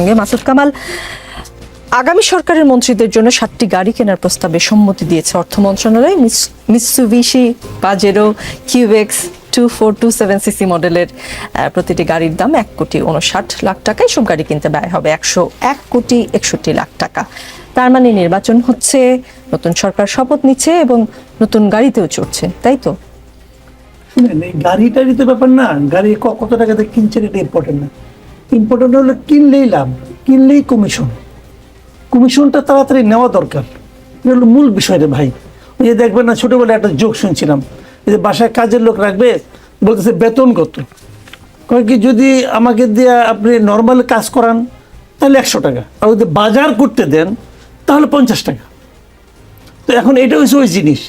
সঙ্গে মাসুদ কামাল, আগামী সরকারের মন্ত্রীদের জন্য সাতটি গাড়ি কেনার প্রস্তাবে সম্মতি দিয়েছে অর্থ মন্ত্রণালয়। Mitsubishi Pajero কিউবেক্স two four two seven CC মডেলের প্রতিটি গাড়ির দাম এক কোটি উনষাট লাখ টাকা এসব গাড়ি কিনতে ব্যয় হবে একশো এক কোটি একষট্টি লাখ টাকা। তার মানে নির্বাচন হচ্ছে, নতুন সরকার শপথ নিচ্ছে এবং নতুন গাড়িতেও চড়ছে, তাই তো? গাড়ি টাড়ি তো ব্যাপার না, গাড়ি কত টাকাতে কিনছেন এটা ইম্পর্টেন্ট না। ইম্পর্টেন্ট হলো কিনলেই লাভ, কিনলেই কমিশন কমিশনটা তাড়াতাড়ি নেওয়া দরকার। এটা হলো মূল বিষয় রে ভাই। ওই যে দেখবেন না, ছোটোবেলায় একটা যোগ শুনছিলাম। এই যে বাসায় কাজের লোক রাখবে, বলতেছে বেতন কত কয় কি, যদি আমাকে দিয়ে আপনি নর্মাল কাজ করান, তাহলে একশো টাকা। আর যদি বাজার করতে দেন, তাহলে পঞ্চাশ টাকা। তো এখন এটা হচ্ছে ওই জিনিস।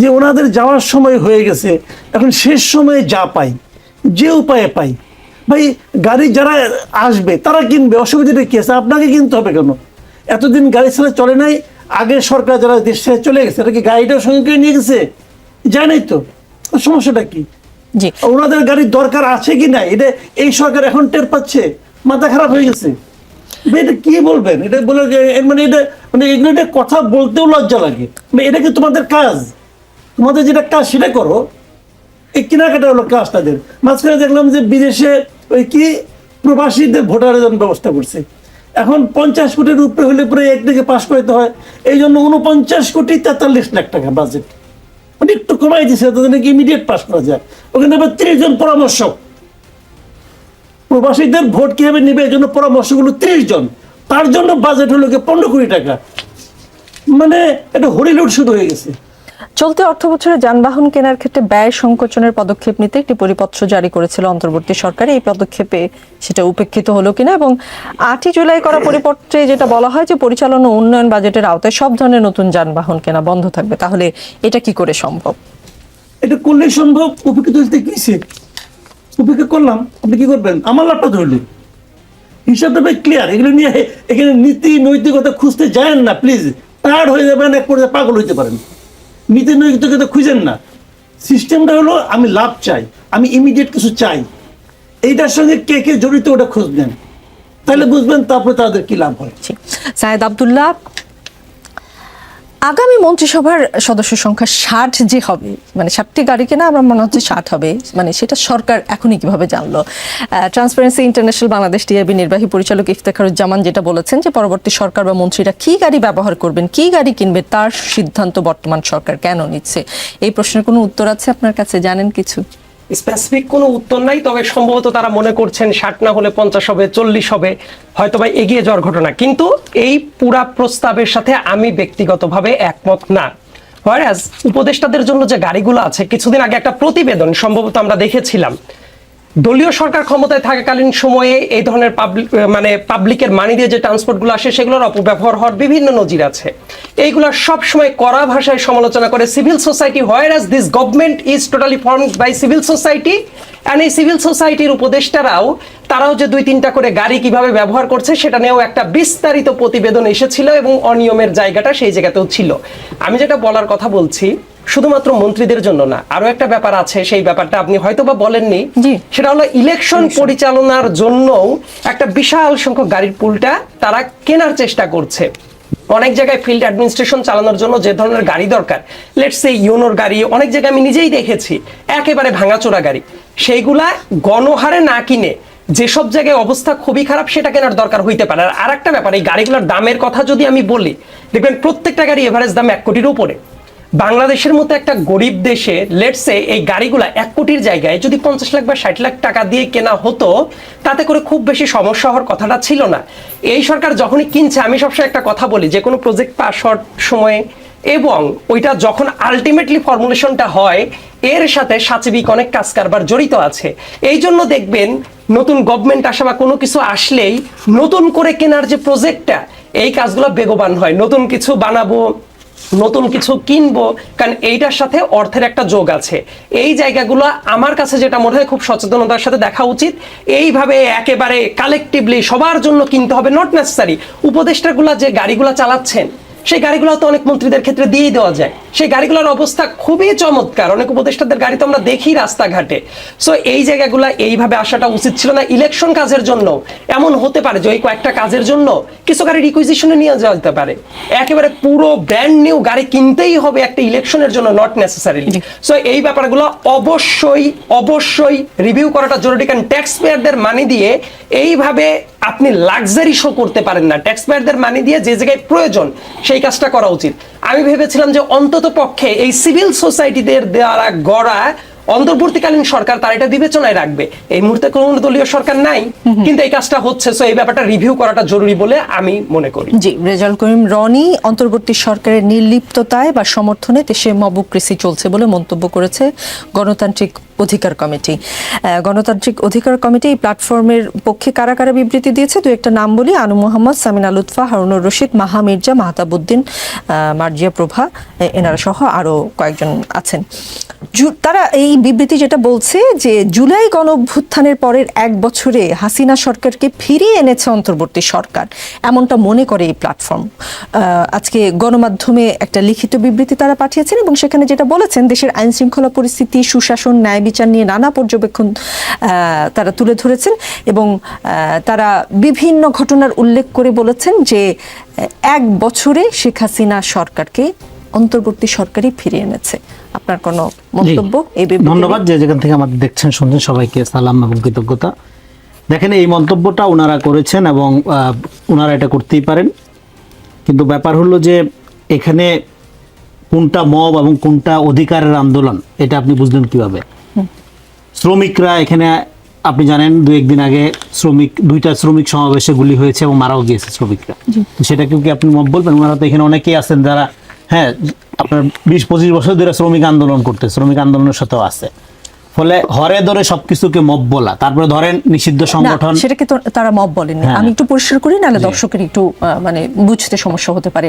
যে ওনাদের যাওয়ার সময় হয়ে গেছে, এখন শেষ সময়ে যা পাই, যে উপায়ে পাই ভাই গাড়ি যারা আসবে তারা কিনবে। অসুবিধাটা কি আছে? আপনাকে কিনতে হবে কেন? এতদিন গাড়ি ছাড়া চলে নাই আগের সরকার যারা দেশ ছেড়ে চলে গেছে এটা কি গাড়িটার সঙ্গে করে নিয়ে গেছে? যায় নাই তো? সমস্যাটা কি? জি। ওনাদের গাড়ির দরকার আছে কি না এটা এই সরকার এখন টের পাচ্ছে। মাথা খারাপ হয়ে গেছে। এটা কি বলবেন? এটা বলে যে- মানে এটা মানে এগুলো এটা কথা বলতেও লজ্জা লাগে। মানে এটা কি তোমাদের কাজ? তোমাদের যেটা কাজ সেটা করো। এই কেনাকাটা হলো কাজ তাদের। মাঝখানে দেখলাম যে বিদেশে ওই কি প্রবাসীদের ভোটারের জন্য ব্যবস্থা করছে। এখন পঞ্চাশ কোটির উপরে হলে পরে একদিকে পাশ করতে হয়। এই জন্য উনপঞ্চাশ কোটি তেতাল্লিশ লাখ টাকা বাজেট মানে একটু কমাই দিছে, তাদের নাকি ইমিডিয়েট পাস করা যায়। ওখানে আবার তিরিশ জন পরামর্শক প্রবাসীদের ভোট কীভাবে নেবে? এই জন্য পরামর্শগুলো তিরিশ জন। তার জন্য বাজেট হলো গিয়ে পনেরো কোটি টাকা। মানে এটা হরিলুট শুরু হয়ে গেছে। চলতি অর্থ বছরে যানবাহন কেনার ক্ষেত্রে ব্যয় সংকোচনের পদক্ষেপ নিতে একটি পরিপত্র জারি করেছিল অন্তর্বর্তী সরকার। এই পদক্ষেপে সেটা উপেক্ষিত হলো কিনা এবং আটই জুলাই করা পরিপত্রে যেটা বলা হয় যে পরিচালনা ও উন্নয়ন বাজেটের আওতায় সব ধরনের নতুন যানবাহন কেনা বন্ধ থাকবে। তাহলে এটা কি করে সম্ভব? এটা করলে সম্ভব। উপেক্ষিত হতে কিসে উপেক্ষা করলাম। আপনি কি করবেন? আমার লাভটা ধরলেন। হিসাবটা ভাই ক্লিয়ার এগুলো নিয়ে এখানে নীতি নৈতিকতা খুঁজতে যায়েন না প্লিজ টায়ার্ড হয়ে যাবেন, এক পর্যায়ে পাগল হইতে পারেন। নীতি নৈতিকতা খুঁজেন না। সিস্টেমটা হলো, আমি লাভ চাই, আমি ইমিডিয়েট কিছু চাই। এইটার সঙ্গে কে কে জড়িত ওটা খুঁজবেন তাহলে বুঝবেন তারপরে তাদের কি লাভ হয়। সাহেদ আবদুল্লাহ আগামী মন্ত্রিসভার সদস্য সংখ্যা ষাট যে হবে মানে ষাটটি গাড়ি কেনা আমার মনে হচ্ছে ষাট হবে মানে সেটা সরকার এখনই কীভাবে জানলো? ট্রান্সপারেন্সি ইন্টারন্যাশনাল বাংলাদেশ টিআইবি নির্বাহী পরিচালক ইফতেখারুজ্জামান যেটা বলেছেন যে পরবর্তী সরকার বা মন্ত্রীরা কি গাড়ি ব্যবহার করবেন, কি গাড়ি কিনবে, তার সিদ্ধান্ত বর্তমান সরকার কেন নিচ্ছে? এই প্রশ্নের কোনো উত্তর আছে আপনার কাছে? জানেন কিছু? স্পেসিফিক কোনো উত্তর নাই, তবে সম্ভবত তারা মনে করছেন ষাট না হলে পঞ্চাশ হবে, চল্লিশ হবে, হয়তো বা এগিয়ে যাওয়ার ঘটনা। কিন্তু এই পুরা প্রস্তাবের সাথে আমি ব্যক্তিগতভাবে একমত না। হোয়ারাজ উপদেষ্টাদের জন্য যে গাড়িগুলো আছে, কিছুদিন আগে একটা প্রতিবেদন সম্ভবত আমরা দেখেছিলাম। দলীয় সরকার ক্ষমতায় থাকাকালীন সময়ে এই ধরনের পাবলিক মানে পাবলিকের মানি দিয়ে যে ট্রান্সপোর্টগুলো আসে, সেগুলোর অপব্যবহার হওয়ার বিভিন্ন নজির আছে। এইগুলো সব সময় কড়া ভাষায় সমালোচনা করে civil society whereas this government is totally formed by civil society and এই সিভিল সোসাইটির উপদেষ্টারাও, তারাও যে দুই তিনটা করে গাড়ি কীভাবে ব্যবহার করছে, সেটা নিয়েও একটা বিস্তারিত প্রতিবেদন এসেছিল এবং অনিয়মের জায়গাটা সেই জায়গাতেও ছিল। আমি যেটা বলার কথা বলছি শুধুমাত্র মন্ত্রীদের জন্য না আরও একটা ব্যাপার আছে সেই ব্যাপারটা আপনি হয়তো বা বলেননি সেটা হলো ইলেকশন পরিচালনার জন্য একটা বিশাল সংখ্যক গাড়ির পুলটা তারা কেনার চেষ্টা করছে। অনেক জায়গায় ফিল্ড অ্যাডমিনিস্ট্রেশন চালানোর জন্য যে ধরনের গাড়ি দরকার। লেটস সে ইউনোর গাড়ি অনেক জায়গায় আমি নিজেই দেখেছি একেবারে ভাঙাচোরা গাড়ি। সেইগুলা গণহারে না কিনে যেসব জায়গায় অবস্থা খুবই খারাপ সেটা কেনার দরকার হইতে পারে। আর একটা ব্যাপার এই গাড়িগুলোর দামের কথা যদি আমি বলি দেখবেন প্রত্যেকটা গাড়ি এভারেজ দাম এক কোটির উপরে। বাংলাদেশের মতো একটা গরিব দেশে লেটসে এই গাড়িগুলা এক কোটির জায়গায় যদি পঞ্চাশ লাখ বা ষাট লাখ টাকা দিয়ে কেনা হতো, তাতে করে খুব বেশি সমস্যা হওয়ার কথাটা ছিল না। এই সরকার যখনই কিনছে, আমি সবসময় একটা কথা বলি, যে কোনো প্রজেক্ট পাস হওয়ার সময়ে এবং ওইটা যখন আলটিমেটলি ফর্মুলেশনটা হয়, এর সাথে সাচিবিক অনেক কাজ কারবার জড়িত আছে। এই জন্য দেখবেন নতুন গভর্নমেন্ট আসা বা কোনো কিছু আসলেই নতুন করে কেনার যে প্রজেক্টটা এই কাজগুলো বেগবান হয়। নতুন কিছু বানাবো নতুন কিছু কিনবো, কারণ এইটার সাথে অর্থের একটা যোগ আছে। এই জায়গাগুলো আমার কাছে যেটা মনে হয় খুব সচেতনতার সাথে দেখা উচিত, এইভাবে একেবারে কালেকটিভলি সবার জন্য কিনতে হবে নট নেসেসারি উপদেষ্টাগুলো যে গাড়িগুলো চালাচ্ছেন সেই গাড়িগুলো তো অনেক মন্ত্রীদের ক্ষেত্রে দিয়ে দেওয়া যায়। সেই গাড়িগুলোর অবস্থা খুবই চমৎকার। অনেক উপদেষ্টাদের গাড়ি তো আমরা দেখি রাস্তাঘাটে। সো এই জায়গাগুলো এইভাবে আসাটা উচিত ছিল না ইলেকশন কাজের জন্য। এমন হতে পারে যে ওই কয়েকটা কাজের জন্য কিছু গাড়ি রিকুইজিশনে নিয়ে যাওয়া যেতে পারে। একেবারে পুরো ব্র্যান্ড নিউ গাড়ি কিনতেই হবে একটা ইলেকশনের জন্য নট নেসেসারিলি সো এই ব্যাপারগুলো অবশ্যই অবশ্যই রিভিউ করাটা জরুরি। কারণ ট্যাক্স পেয়ারদের মানি দিয়ে এইভাবে আপনি লাক্সারি শো করতে পারেন না। ট্যাক্স পেয়ারদের মানি দিয়ে যে জায়গায় প্রয়োজন সেই কাজটা করা উচিত। আমি ভেবেছিলাম যে অন্তত পক্ষে এই সিভিল সোসাইটিদের দ্বারা গড়া অন্তর্বর্তীকালীন সরকার তারা এটা বিবেচনায় রাখবে। এই মুহূর্তে কোনো দলীয় সরকার নাই কিন্তু এই কাজটা হচ্ছে সো এই ব্যাপারটা রিভিউ করাটা জরুরি বলে আমি মনে করি। জি রেজাল করিম রনি অন্তর্বর্তী সরকারের নির্লিপ্ততায় বা সমর্থনে দেশে মবুক্রেসি চলছে বলে মন্তব্য করেছে গণতান্ত্রিক অধিকার কমিটি। গণতান্ত্রিক অধিকার কমিটি এই প্ল্যাটফর্মের পক্ষে কারা কারা বিবৃতি দিয়েছে। দু একটা নাম বলি, আনু মোহাম্মদ, সামিনা লুৎফা, হারুনুর রশিদ, মাহা মির্জা, মাহতাবুদ্দিন মার্জিয়া প্রভা এনারা সহ আরও কয়েকজন আছেন। তারা এই বিবৃতি যেটা বলছে যে জুলাই গণ অভ্যুত্থানের পরের এক বছরে হাসিনা সরকারকে ফিরিয়ে এনেছে অন্তর্বর্তী সরকার, এমনটা মনে করে এই প্ল্যাটফর্ম। আজকে গণমাধ্যমে একটা লিখিত বিবৃতি তারা পাঠিয়েছেন এবং সেখানে যেটা বলেছেন, দেশের আইন শৃঙ্খলা পরিস্থিতি, সুশাসন, ন্যায় বিচার নিয়ে নানা পর্যবেক্ষণ তারা তুলে ধরেছেন এবং তারা বিভিন্ন ঘটনার উল্লেখ করে বলেছেন যে এক বছরে শেখ হাসিনা সরকারকে অন্তর্বর্তী সরকারই ফিরিয়ে এনেছে। আপনার কোনো মন্তব্য এই ধন্যবাদ যে যেখান থেকে আমাদের দেখছেন শুনছেন সবাইকে সালাম এবং কৃতজ্ঞতা। দেখেন এই মন্তব্যটা ওনারা করেছেন এবং ওনারা এটা করতেই পারেন। কিন্তু ব্যাপার হলো যে এখানে কোনটা মব এবং কোনটা অধিকারের আন্দোলন এটা আপনি বুঝলেন কীভাবে? শ্রমিকরা এখানে আপনি জানেন দু একদিন আগে শ্রমিক দুইটা শ্রমিক সমাবেশে গুলি হয়েছে এবং মারাও গিয়েছে শ্রমিকরা। সেটাকে কি আপনি মত বলবেন? ওনারা তো এখানে অনেকেই আছেন যারা হ্যাঁ আপনার বিশ পঁচিশ বছর ধরে শ্রমিক আন্দোলন করতে শ্রমিক আন্দোলনের সাথেও আছে। ফলে ধরে সবকিছুকে মব বলা তারপরে ধরেন নিষিদ্ধ সংগঠন সেটাকে তো তারা মব বলেননি হ্যাঁ। আমি একটু পরিষ্কার করি নাহলে দর্শকের একটু মানে বুঝতে সমস্যা হতে পারে।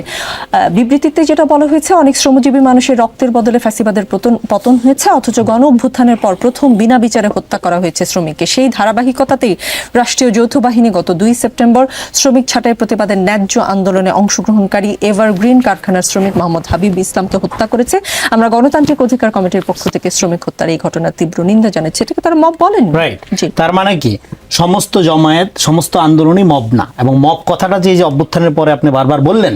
বিবৃতিতে যেটা বলা হয়েছে অনেক শ্রমজীবী মানুষের রক্তের বদলে ফ্যাসিবাদের পতন পতন হয়েছে অথচ গণ অভ্যুত্থানের পর প্রথম বিনা বিচারে হত্যা করা হয়েছে শ্রমিককে। সেই ধারাবাহিকতাতেই রাষ্ট্রীয় যৌথ বাহিনী গত দুই সেপ্টেম্বর শ্রমিক ছাঁটাই প্রতিবাদের ন্যায্য আন্দোলনে অংশগ্রহণকারী এভারগ্রিন কারখানার শ্রমিক মোহাম্মদ হাবিব ইসলামকে হত্যা করেছে। আমরা গণতান্ত্রিক অধিকার কমিটির পক্ষ থেকে শ্রমিক হত্যার এই ঘটনার তীব্র নিন্দা জানাচ্ছি এটাকে তারা মব বলেন রাইট তার মানে কি? সমস্ত জমায়েত সমস্ত আন্দোলনই মব না। এবং মব কথাটা যে যে অভ্যুত্থানের পরে আপনি বারবার বললেন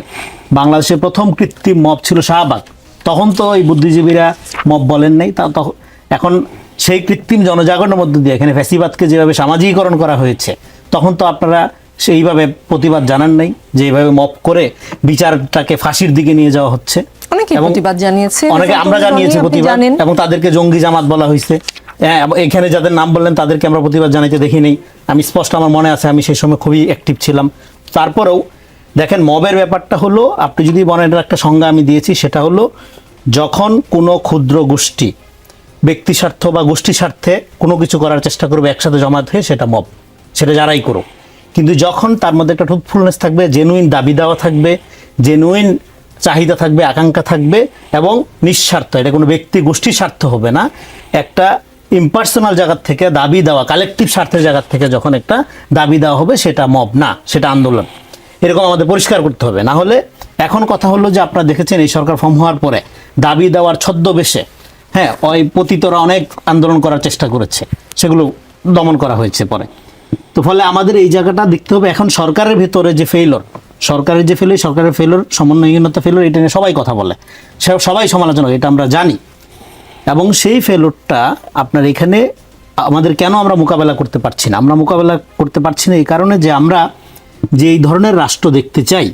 বাংলাদেশের প্রথম কৃত্রিম মব ছিল শাহবাগ। তখন তো এই বুদ্ধিজীবীরা মব বলেন নাই। তা তখন এখন সেই কৃত্রিম জনজাগরণের মধ্য দিয়ে এখানে ফ্যাসিবাদকে যেভাবে সামাজিকীকরণ করা হয়েছে তখন তো আপনারা সেইভাবে প্রতিবাদ জানান নাই যে এইভাবে মব করে বিচারটাকে ফাঁসির দিকে নিয়ে যাওয়া হচ্ছে। অনেকে প্রতিবাদ জানিয়েছে অনেকে আমরা জানিয়েছি প্রতিবাদ এবং তাদেরকে জঙ্গি জামাত বলা হয়েছে। হ্যাঁ, এখানে যাদের নাম বললেন তাদেরকে আমরা প্রতিবাদ জানাইতে দেখি নেই। আমি স্পষ্ট আমার মনে আছে আমি সেই সময় খুবই অ্যাক্টিভ ছিলাম। তারপরেও দেখেন মবের ব্যাপারটা হলো আপনি যদি বলেন একটা সংজ্ঞা আমি দিয়েছি সেটা হলো যখন কোনো ক্ষুদ্র গোষ্ঠী ব্যক্তি স্বার্থ বা গোষ্ঠী স্বার্থে কোনো কিছু করার চেষ্টা করবে একসাথে জমাত হয়ে সেটা মব সেটা যারাই করুক। কিন্তু যখন তার মধ্যে একটা ট্রুথফুলনেস থাকবে জেনুইন দাবি দেওয়া থাকবে জেনুইন চাহিদা থাকবে, আকাঙ্ক্ষা থাকবে এবং নিঃস্বার্থ, এটা কোনো ব্যক্তি গোষ্ঠীর স্বার্থ হবে না, একটা ইম্পার্সোনাল জায়গার থেকে দাবি দেওয়া কালেকটিভ স্বার্থের জায়গার থেকে যখন একটা দাবি দেওয়া হবে, সেটা মব না, সেটা আন্দোলন। এরকম আমাদের পরিষ্কার করতে হবে। না হলে এখন কথা হলো যে আপনারা দেখেছেন এই সরকার ফর্ম হওয়ার পরে দাবি দেওয়ার ছদ্মবেশে হ্যাঁ ওই পতিতরা অনেক আন্দোলন করার চেষ্টা করেছে, সেগুলো দমন করা হয়েছে পরে। তো ফলে আমাদের এই জায়গাটা দেখতে হবে। এখন সরকারের ভেতরে যে ফেইলর সরকারের যে ফেলর সরকারের ফেলর সমন্বয়হীনতা ফেলর এটা নিয়ে সবাই কথা বলে। সবাই সমালোচনা এটা আমরা জানি। এবং সেই ফেলরটা আপনার এখানে আমাদের কেন আমরা মোকাবেলা করতে পারছি না? আমরা মোকাবেলা করতে পারছি না এই কারণে যে আমরা যে এই ধরনের রাষ্ট্র দেখতে চাই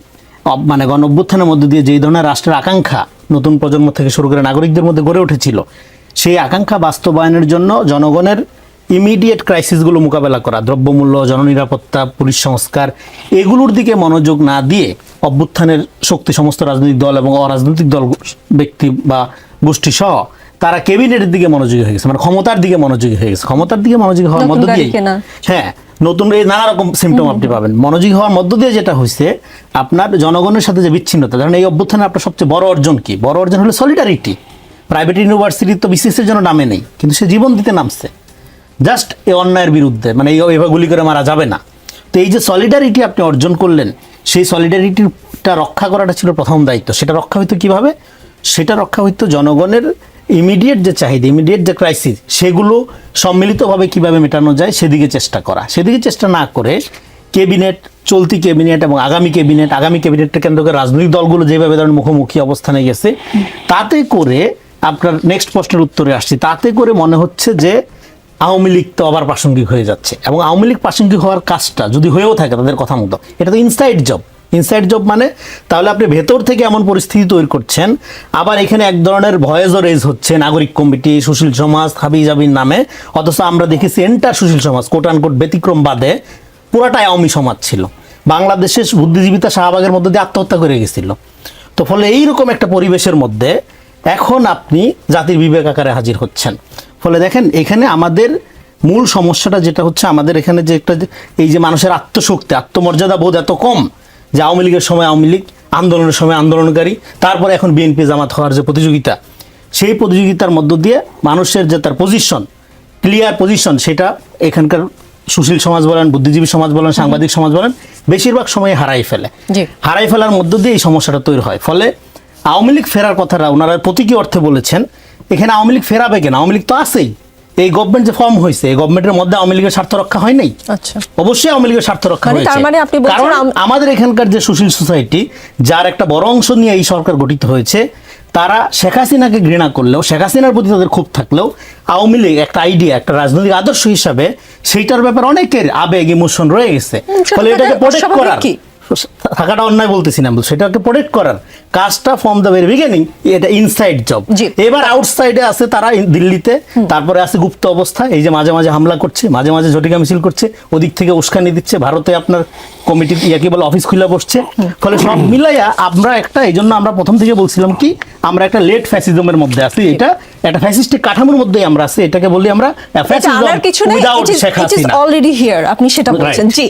মানে গণ অভ্যুত্থানের মধ্যে দিয়ে যেই ধরনের রাষ্ট্রের আকাঙ্ক্ষা নতুন প্রজন্ম থেকে শুরু করে নাগরিকদের মধ্যে গড়ে উঠেছিল, সেই আকাঙ্ক্ষা বাস্তবায়নের জন্য জনগণের ইমিডিয়েট ক্রাইসিসগুলো মোকাবেলা করা দ্রব্যমূল্য জননিরাপত্তা পুলিশ সংস্কার এগুলোর দিকে মনোযোগ না দিয়ে অভ্যুত্থানের শক্তি সমস্ত রাজনৈতিক দল এবং অরাজনৈতিক দল ব্যক্তি বা গোষ্ঠী সহ তারা ক্যাবিনেটের দিকে মনোযোগী হয়ে গেছে মানে ক্ষমতার দিকে মনোযোগী হয়ে গেছে। ক্ষমতার দিকে মনোযোগী হওয়ার মধ্য দিয়ে হ্যাঁ নতুন এই নানা রকম সিমটম আপনি পাবেন। মনোযোগী হওয়ার মধ্য দিয়ে যেটা হয়েছে আপনার জনগণের সাথে যে বিচ্ছিন্নতা কারণ এই অভ্যুত্থানে আপনার সবচেয়ে বড় অর্জন কি? বড় অর্জন হলো সলিডারিটি প্রাইভেট ইউনিভার্সিটি তো বিসিএস এর জন্য নামে নেই কিন্তু সে জীবন দিতে নামছে। জাস্ট এ অন্যায়ের বিরুদ্ধে মানে এভাবে গুলি করে মারা যাবে না। তো এই যে সলিডারিটি আপনি অর্জন করলেন, সেই সলিডারিটিটা রক্ষা করাটা ছিল প্রথম দায়িত্ব। সেটা রক্ষা হইতো কীভাবে? সেটা রক্ষা হইতো জনগণের ইমিডিয়েট যে চাহিদা ইমিডিয়েট যে ক্রাইসিস সেগুলো সম্মিলিতভাবে কীভাবে মেটানো যায়, সেদিকে চেষ্টা করা। সেদিকে চেষ্টা না করে ক্যাবিনেট চলতি ক্যাবিনেট এবং আগামী ক্যাবিনেট আগামী ক্যাবিনেটকে কেন্দ্র করে রাজনৈতিক দলগুলো যেভাবে ধরেন মুখোমুখি অবস্থানে গেছে, তাতে করে আপনার নেক্সট প্রশ্নের উত্তরে আসছি। তাতে করে মনে হচ্ছে যে আওয়ামী লীগ তো আবার প্রাসঙ্গিক হয়ে যাচ্ছে। এবং আওয়ামী লীগ প্রাসঙ্গিক হওয়ার কাজটা যদি হয়েও থাকে তাদের কথা মতো, এটা তো ইনসাইড জব ইনসাইড জব মানে তাহলে আপনি ভেতর থেকে এমন পরিস্থিতি তৈরি করছেন, আবার এখানে এক ধরনের ভয়েসও রেজ হচ্ছে, নাগরিক কমিটি, সুশীল সমাজ হাবি জাবির নামে। অথচ আমরা দেখেছি এন্টার সুশীল সমাজ কোট ব্যতিক্রম বাদে পুরাটাই আওয়ামী সমাজ ছিল। বাংলাদেশের বুদ্ধিজীবিতা শাহবাগের মধ্যে দিয়ে আত্মহত্যা করে গেছিল। তো ফলে এইরকম একটা পরিবেশের মধ্যে এখন আপনি জাতির বিবেক আকারে হাজির হচ্ছেন। ফলে দেখেন এখানে আমাদের মূল সমস্যাটা যেটা হচ্ছে আমাদের এখানে যে একটা এই যে মানুষের আত্মশক্তি আত্মমর্যাদা বোধ এত কম যে আওয়ামী লীগের সময় আওয়ামী লীগ আন্দোলনের সময় আন্দোলনকারী তারপরে এখন বিএনপি জামাত হওয়ার যে প্রতিযোগিতা সেই প্রতিযোগিতার মধ্য দিয়ে মানুষের যে তার পজিশন ক্লিয়ার পজিশন সেটা এখানকার সুশীল সমাজ বলেন বুদ্ধিজীবী সমাজ বলেন সাংবাদিক সমাজ বলেন বেশিরভাগ সময় হারাই ফেলে। হারাই ফেলার মধ্য দিয়ে এই সমস্যাটা তৈরি হয়। ফলে আওয়ামী লীগ ফেরার কথাটা ওনারা প্রতীকী অর্থে বলেছেন এখানে আওয়ামী লীগ ফেরাবে কেন? আওয়ামী লীগ তো আছেই। এই গভর্নমেন্ট যে ফর্ম হয়েছে এই গভর্নমেন্টের মধ্যে আওয়ামী লীগের স্বার্থ রক্ষা হয় নাই? আচ্ছা। অবশ্যই আওয়ামী লীগের স্বার্থ রক্ষা মানে হয়েছে। তার মানে আপনি কারণ আমাদের এখানকার যে সুশীল সোসাইটি যার একটা বড় অংশ নিয়ে এই সরকার গঠিত হয়েছে তারা শেখ হাসিনাকে ঘৃণা করলেও শেখ হাসিনার প্রতি তাদের ক্ষোভ থাকলেও আওয়ামী লীগ একটা আইডিয়া একটা রাজনৈতিক আদর্শ হিসাবে সেইটার ব্যাপারে অনেকের আবেগ ইমোশন রয়ে গেছে। ফলে এটাকে প্রোটেক্ট করার? থাকাটা অন্যায় বলতেছি না সেটাকে প্রোটেক্ট করার কাজটা ফ্রম দ্য ভেরি বিগিনিং এটা ইনসাইড জব এবার আউটসাইডে আছে তারা দিল্লিতে তারপরে আছে গুপ্ত অবস্থা এই যে মাঝে মাঝে হামলা করছে মাঝে মাঝে ঝটিকা মিছিল করছে ওদিক থেকে উস্কানি দিচ্ছে ভারতে আপনার কমিটির ইয়া কি বলে অফিস খুলে বসছে। ফলে সব মিলাইয়া আমরা একটা এই জন্য আমরা প্রথম থেকে বলছিলাম কি আমরা একটা লেট ফ্যাসিজমের মধ্যে আছি এটা একটা ফ্যাসিস্টিক কাঠামোর মধ্যেই আমরা আছি এটাকে বলি আমরা নেই without it is Sheikh Hasina already here আপনি সেটা বলছেন জি।